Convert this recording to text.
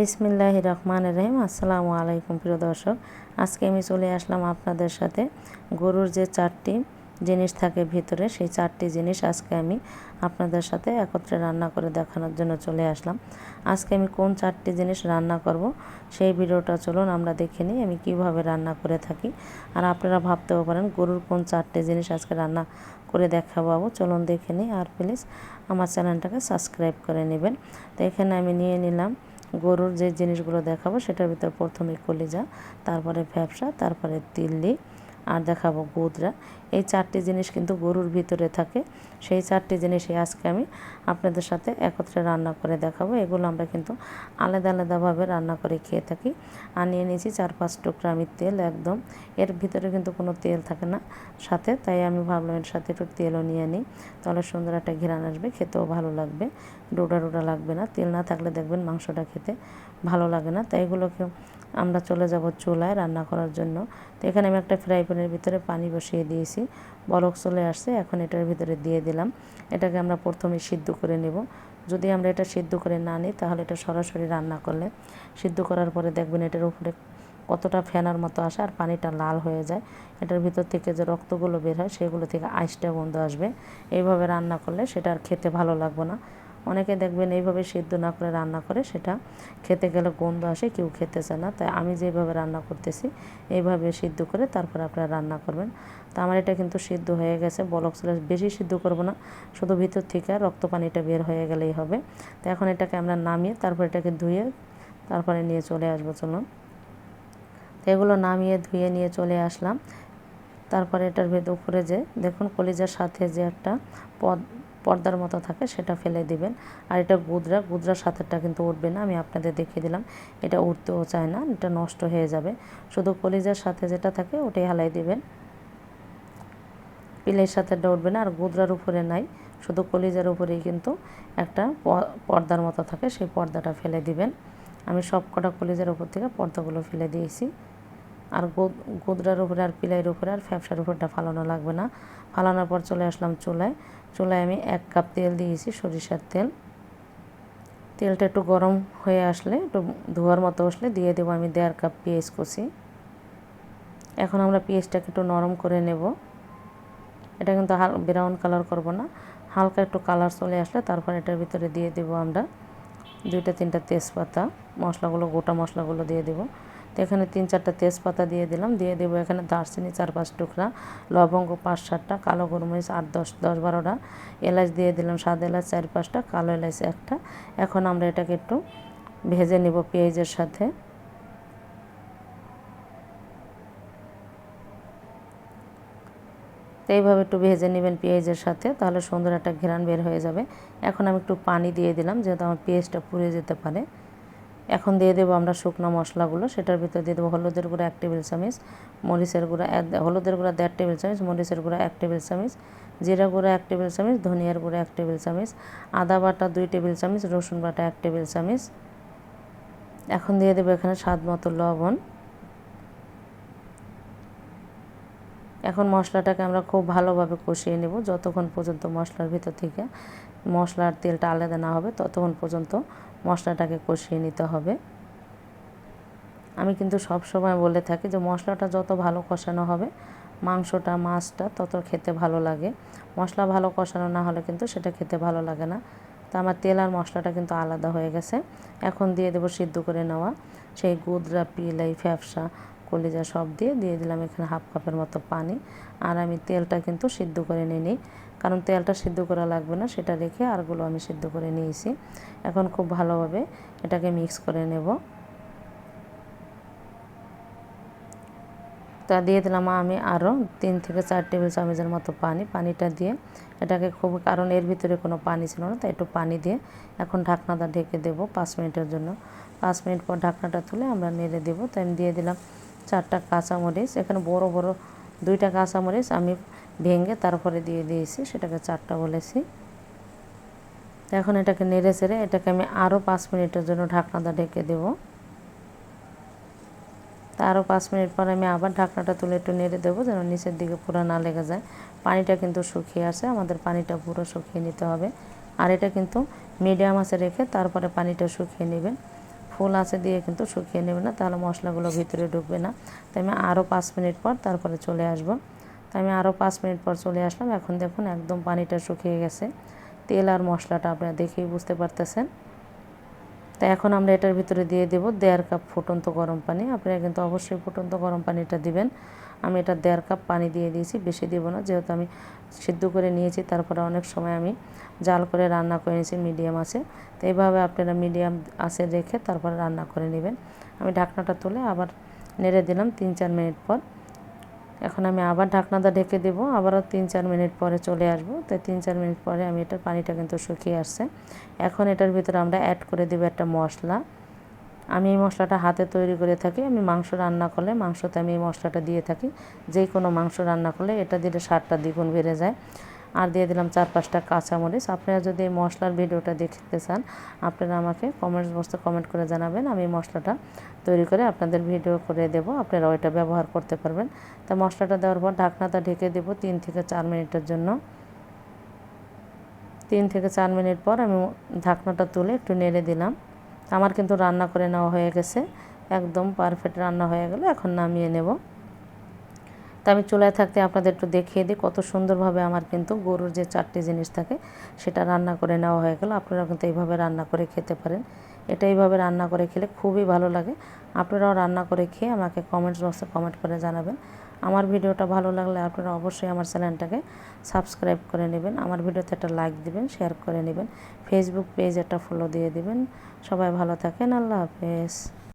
বিসমিল্লাহ রহমান রহিম। আসসালামু আলাইকুম প্রিয় দর্শক, আজকে আমি চলে আসলাম আপনাদের সাথে গরুর যে চারটি জিনিস থাকে ভিতরে, সেই চারটি জিনিস আজকে আমি আপনাদের সাথে একত্রে রান্না করে দেখানোর জন্য চলে আসলাম। আজকে আমি কোন চারটি জিনিস রান্না করব, সেই ভিডিওটা চলুন আমরা দেখে নিই আমি কীভাবে রান্না করে থাকি। আর আপনারা ভাবতেও পারেন গরুর কোন চারটি জিনিস আজকে রান্না করে দেখাবো। চলুন দেখে নিই আর প্লিজ আমার চ্যানেলটাকে সাবস্ক্রাইব করে নেবেন। তো এখানে আমি নিয়ে নিলাম গরুর যে জিনিসগুলো দেখাবো সেটার ভিতর প্রথমে কলিজা তারপরে ভ্যাপসা তারপরে তিল্লি আর দেখাবো গুদরা এই চারটি জিনিস কিন্তু গরুর ভিতরে থাকে। সেই চারটি জিনিসই আজকে আমি আপনাদের সাথে একত্রে রান্না করে দেখাবো। এগুলো আমরা কিন্তু আলাদা আলাদাভাবে রান্না করে খেয়ে থাকি। আর নিয়ে নিয়েছি চার পাঁচ টুকরা আমি তেল একদম। এর ভিতরে কিন্তু কোনো তেল থাকে না সাথে, তাই আমি ভাবলাম এর সাথে একটু তেলও নিয়ে নিই। তাহলে সুন্দর একটা ঘিরান আসবে, খেতেও ভালো লাগবে। ডোডা ডোডা লাগবে না, তেল না থাকলে দেখবেন মাংসটা খেতে ভালো লাগে না। তাই এগুলোকে আমরা চলে যাব চুলায় রান্না করার জন্য। তো এখানে আমি একটা ফ্রাই প্যানের ভিতরে পানি বসিয়ে দিয়েছি। বরফ চলে আসছে, এখন এটার ভিতরে দিয়ে দিলাম। এটাকে আমরা প্রথমে সিদ্ধ করে নেব। যদি আমরা এটা সিদ্ধ করে না নিই, তাহলে এটা সরাসরি রান্না করলে। সিদ্ধ করার পরে দেখবেন এটার উপরে কতটা ফেনার মতো আসে আর পানিটা লাল হয়ে যায়। এটার ভিতর থেকে যে রক্তগুলো বের হয়, সেগুলো থেকে আইসটা গন্ধ আসবে। এইভাবে রান্না করলে সেটা আর খেতে ভালো লাগবে না। অনেকে দেখবেন এইভাবে সিদ্ধ না করে রান্না করে, সেটা খেতে গেলে গন্ধ আসে, কেউ খেতে চায় না। তাই আমি যেভাবে রান্না করতেছি, এইভাবে সিদ্ধ করে তারপরে আপনারা রান্না করবেন। তো আমার এটা কিন্তু সিদ্ধ হয়ে গেছে, বলক চলে বেশি সিদ্ধ করব না, শুধু ভিতর থেকে রক্ত পানিটা বের হয়ে গেলেই হবে। তো এখন এটাকে আমরা নামিয়ে তারপর এটাকে ধুয়ে তারপরে নিয়ে চলে আসব, চলুন। তো এগুলো নামিয়ে ধুয়ে নিয়ে চলে আসলাম। তারপরে এটার ভেতর উপরে যে, দেখুন কলিজার সাথে যে একটা পদ পর্দার মতো থাকে, সেটা ফেলে দিবেন। আর এটা গুদরা, গুদরার সাথেটা কিন্তু উঠবে না, আমি আপনাদের দেখিয়ে দিলাম। এটা উঠতেও চায় না, এটা নষ্ট হয়ে যাবে। শুধু কলিজার সাথে যেটা থাকে, ওটাই হালাই দিবেন। পিলের সাথেটা উঠবে না, আর গুদরার উপরে নাই। শুধু কলিজার উপরেই কিন্তু একটা পর্দার মতো থাকে, সেই পর্দাটা ফেলে দিবেন। আমি সব কটা কলিজার উপর থেকে পর্দাগুলো ফেলে দিয়েছি। আর গোদরার উপরে আর পিলাইয়ের উপরে আর ফ্যাপসার উপরটা ফালানো লাগবে না। ফালানোর পর চলে আসলাম চুলায়। চুলায় আমি এক কাপ তেল দিয়েছি, সরিষার তেল। তেলটা একটু গরম হয়ে আসলে, একটু ধোয়ার মতো আসলে দিয়ে দেবো। আমি দেড় কাপ পেঁয়াজ কষি এখন আমরা পেঁয়াজটাকে একটু নরম করে নেব। এটা কিন্তু হাল, ব্রাউন কালার করব না। হালকা একটু কালার চলে আসলে তারপর এটার ভিতরে দিয়ে দেবো আমরা দুইটা, তিনটা তেজপাতা। মশলাগুলো, গোটা মশলাগুলো দিয়ে দেবো। তো এখানে তিন চারটা তেজপাতা দিয়ে দিলাম, দিয়ে দেবো এখানে দারচিনি চার পাঁচ টুকরা, লবঙ্গ পাঁচ সাতটা, কালো গোলমরিচ আট, দশ দশ বারোটা, এলাচ দিয়ে দিলাম সাদা এলাচ, চার পাঁচটা, কালো এলাচ একটা। এখন আমরা এটাকে একটু ভেজে নিব পেঁয়াজের সাথে। তো এইভাবে একটু ভেজে নেবেন পেঁয়াজের সাথে, তাহলে সুন্দর একটা ঘেরান বের হয়ে যাবে। এখন আমি একটু পানি দিয়ে দিলাম, যেহেতু আমার পেঁয়াজটা পুড়ে যেতে পারে। এখন দিয়ে দেবো আমরা শুকনো মশলাগুলো, সেটার ভিতরে দিয়ে দেবো হলুদের গুঁড়া এক টেবিল চামচ, মরিচের গুঁড়া হলুদের গুঁড়া দেড় টেবিল চামচ, মরিচের গুঁড়া এক টেবিল চামচ, জিরা গুঁড়া এক টেবিল চামচ, ধনিয়ার গুঁড়া এক টেবিল চামচ, আদা বাটা দুই টেবিল চামচ, রসুন বাটা এক টেবিল চামচ। এখন দিয়ে দেবো এখানে স্বাদ মতো লবণ। এখন মশলাটাকে আমরা খুব ভালোভাবে কষিয়ে নেব, যতক্ষণ পর্যন্ত মশলার ভিতর থেকে মশলার তেলটা আলাদা না হবে, ততক্ষণ পর্যন্ত মশলাটাকে কষিয়ে নিতে হবে। আমি কিন্তু সব সময় বলে থাকি যে মশলাটা যত ভালো কষানো হবে, মাংসটা, মাছটা তত খেতে ভালো লাগে। মশলা ভালো কষানো না হলে কিন্তু সেটা খেতে ভালো লাগে না। তো আমার তেল আর মশলাটা কিন্তু আলাদা হয়ে গেছে। এখন দিয়ে দেবো সিদ্ধ করে নেওয়া। সেই গুদরা পিলাই ফ্যাপসা কলিজা সব দিয়ে দিয়ে দিলাম এখানে হাফ কাপের মতো পানি। আর আমি তেলটা কিন্তু সিদ্ধ করে নিয়ে নিই কারণ তেলটা সিদ্ধ করা লাগবে না, সেটা রেখে আরগুলো আমি সিদ্ধ করে নিয়েছি। এখন খুব ভালোভাবে এটাকে মিক্স করে নেব। তা দিয়ে দিলাম আমি আরও তিন থেকে চার টেবিল চামচের মতো পানি, পানিটা দিয়ে এটাকে খুব, কারণ এর ভিতরে কোনো পানি ছিল না, তাই একটু পানি দিয়ে এখন ঢাকনাটা ঢেকে দেবো পাঁচ মিনিটের জন্য। পাঁচ মিনিট পর ঢাকনাটা তুলে আমরা নেড়ে দেবো। তাই আমি দিয়ে দিলাম চারটা কাঁচামরিচ, এখানে বড় বড় দুইটা কাঁচামরিচ আমি ভেঙে তারপরে দিয়ে দিয়েছি, সেটাকে চারটা বলেছি। এখন এটাকে নেড়ে চেড়ে এটাকে আমি আরও পাঁচ মিনিটের জন্য ঢাকনাটা ঢেকে দেব। তা আরও পাঁচ মিনিট পর আমি আবার ঢাকনাটা তুলে একটু নেড়ে দেবো যেন নিচের দিকে পুরো না লেগে যায়। পানিটা কিন্তু শুকিয়ে আসে, আমাদের পানিটা পুরো শুকিয়ে নিতে হবে। আর এটা কিন্তু মিডিয়াম আছে রেখে তারপরে পানিটা শুকিয়ে নেবেন। ফুল আছে দিয়ে কিন্তু শুকিয়ে নেবে না, তাহলে মশলাগুলো ভিতরে ঢুকবে না। তাই আমি আরও পাঁচ মিনিট পর তারপরে চলে আসব। তাই আমি আরও পাঁচ মিনিট পর চলে আসলাম। এখন দেখুন একদম পানিটা শুকিয়ে গেছে। তেল আর মশলাটা আপনারা দেখেই বুঝতে পারতেছেন। তো এখন আমরা এটার ভিতরে দিয়ে দেব দেড় কাপ ফুটন্ত গরম পানি। আপনারা কিন্তু অবশ্যই ফুটন্ত গরম পানিটা দিবেন। আমি এটা দেড় কাপ পানি দিয়ে দিয়েছি, বেশি দেব না। যেহেতু আমি সিদ্ধ করে নিয়েছি, তারপরে অনেক সময় আমি জাল করে রান্না করে নিয়েছি, মিডিয়াম আছে। তো এইভাবে আপনারা মিডিয়াম আছে রেখে তারপরে রান্না করে নেবেন। আমি ঢাকনাটা তুলে আবার নেড়ে দিলাম তিন চার মিনিট পর। এখন আমি আবার ঢাকনাটা ঢেকে দেবো, আবারও তিন চার মিনিট পরে চলে আসব। তাই তিন চার মিনিট পরে আমি এটার পানিটা কিন্তু শুকিয়ে আসছে। এখন এটার ভিতরে আমরা অ্যাড করে দেবো একটা মশলা। আমি এই মশলাটা হাতে তৈরি করে থাকি, আমি মাংস রান্না করলে মাংসতে আমি এই মশলাটা দিয়ে থাকি। যে কোনো মাংস রান্না করলে এটা দিলে স্বাদটা দ্বিগুণ বেড়ে যায়। আর দিয়ে দিলাম চার পাঁচটা কাঁচামরিচ। আপনারা যদি এই মশলার ভিডিওটা দেখতে চান, আপনারা আমাকে কমেন্টস বক্সে কমেন্ট করে জানাবেন, আমি মশলাটা তৈরি করে আপনাদের ভিডিও করে দেব। আপনারা ওইটা ব্যবহার করতে পারবেন। তা মশলাটা দেওয়ার পর ঢাকনাটা ঢেকে দেব তিন থেকে চার মিনিটের জন্য। তিন থেকে চার মিনিট পর আমি ঢাকনাটা তুলে একটু নেড়ে দিলাম। আমার কিন্তু রান্না করে নেওয়া হয়ে গেছে। একদম পারফেক্ট রান্না হয়ে গেল। এখন নামিয়ে নেব। তা আমি চুলায় থাকতে আপনাদের একটু দেখিয়ে দিই, কত সুন্দরভাবে আমার কিন্তু গরুর যে চারটি জিনিস থাকে সেটা রান্না করে নেওয়া হয়ে গেল। আপনারা কিন্তু এইভাবে রান্না করে খেতে পারেন। এটা এইভাবে রান্না করে খেলে খুবই ভালো লাগে। আপনারাও রান্না করে খেয়ে আমাকে কমেন্টস বক্সে কমেন্ট করে জানাবেন। আমার ভিডিওটা ভালো লাগলে আপনারা অবশ্যই আমার চ্যানেলটাকে সাবস্ক্রাইব করে নেবেন। আমার ভিডিওতে একটা লাইক দিবেন শেয়ার করে নেবেন। ফেসবুক পেজ একটা ফলো দিয়ে দিবেন। সবাই ভালো থাকেন, আল্লাহ হাফেজ।